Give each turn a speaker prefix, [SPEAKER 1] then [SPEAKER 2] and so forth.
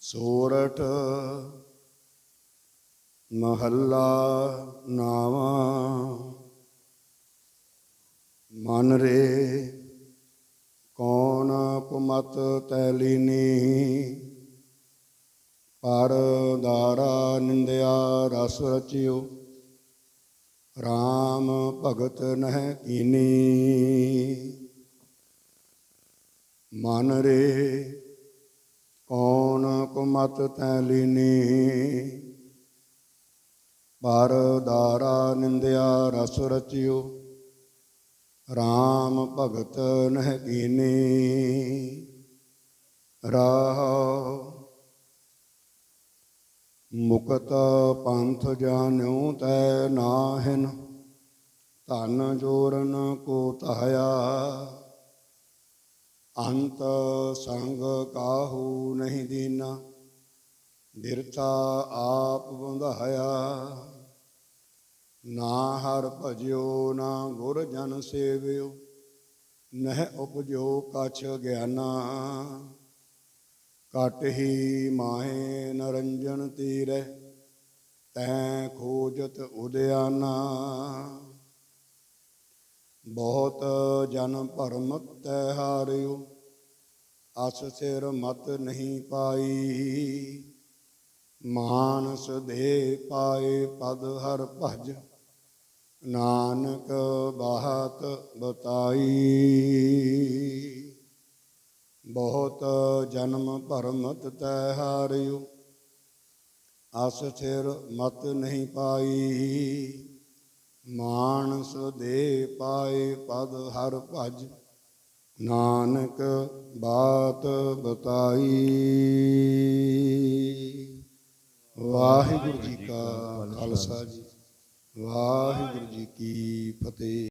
[SPEAKER 1] ਸੋਰਠ ਮਹੱਲਾ ਨਾਵਾ, ਮਨ ਰੇ ਕੌਣ ਕੁਮਤ ਤੈਲੀਨੀ? ਪਰ ਦਾਰਾ ਨਿੰਦਿਆ ਰਸ ਰਚਿਓ RAM ਭਗਤ ਨਹਿ ਕੀਨੀ। ਮਨ ਰੇ ਕੁਮਤ ਤੈ ਲੀਨੀ। ਪਰ ਦਾਰਾ ਨਿੰਦਿਆ ਰਸ ਰਚਿਓ RAM ਭਗਤ ਨਹਿ ਕੀਨੀ। ਰਾਹ ਮੁਕਤ ਪੰਥ ਜਾਣਿਉ ਤੈ ਨਾਹਿਨ, ਧਨ ਜੋਰਨ ਕੋ ਤਹਇਆ ਅੰਤ ਸੰਗ ਕਾਹੂ ਨਹੀਂ ਦੀਨਾ, ਬਿਰਥਾ ਆਪ ਬੰਧਾਇਆ। ਨਾ ਹਰ ਭਜਿਓ, ਨਾ ਗੁਰ ਜਨ ਸੇਵਿਓ, ਨਹਿ ਉਪਜੋ ਕਛ ਗਿਆਨਾ। ਕਟ ਹੀ ਮਾਹੇ ਨਰੰਜਨ ਤੀਰੈ, ਤੈ ਖੋਜਤ ਉਦਿਆਨਾ। ਬਹੁਤ ਜਨ ਭਰਮ ਤੈ ਹਾਰਿਓ ਅਸ ਸਿਰ ਮਤ ਨਹੀਂ ਪਾਈ। ਮਾਨਸ ਦੇ ਪਾਏ ਪਦ ਹਰ ਭਜ। ਨਾਨਕ ਬਾਹਤ ਬਤਾਈ। ਬਹੁਤ ਜਨਮ ਭਰਮਤ ਤੈ ਹਾਰਿਓ। ਅਸ ਸਿਰ ਮਤ ਨਹੀਂ ਪਾਈ। ਮਾਨਸ ਦੇ ਪਾਏ ਪਦ ਹਰ ਭਜ। ਨਾਨਕ ਬਾਤ ਬਤਾਈ। ਵਾਹਿਗੁਰੂ ਜੀ ਕਾ ਖਾਲਸਾ ਜੀ ਵਾਹਿਗੁਰੂ ਜੀ ਕੀ ਫਤਿਹ।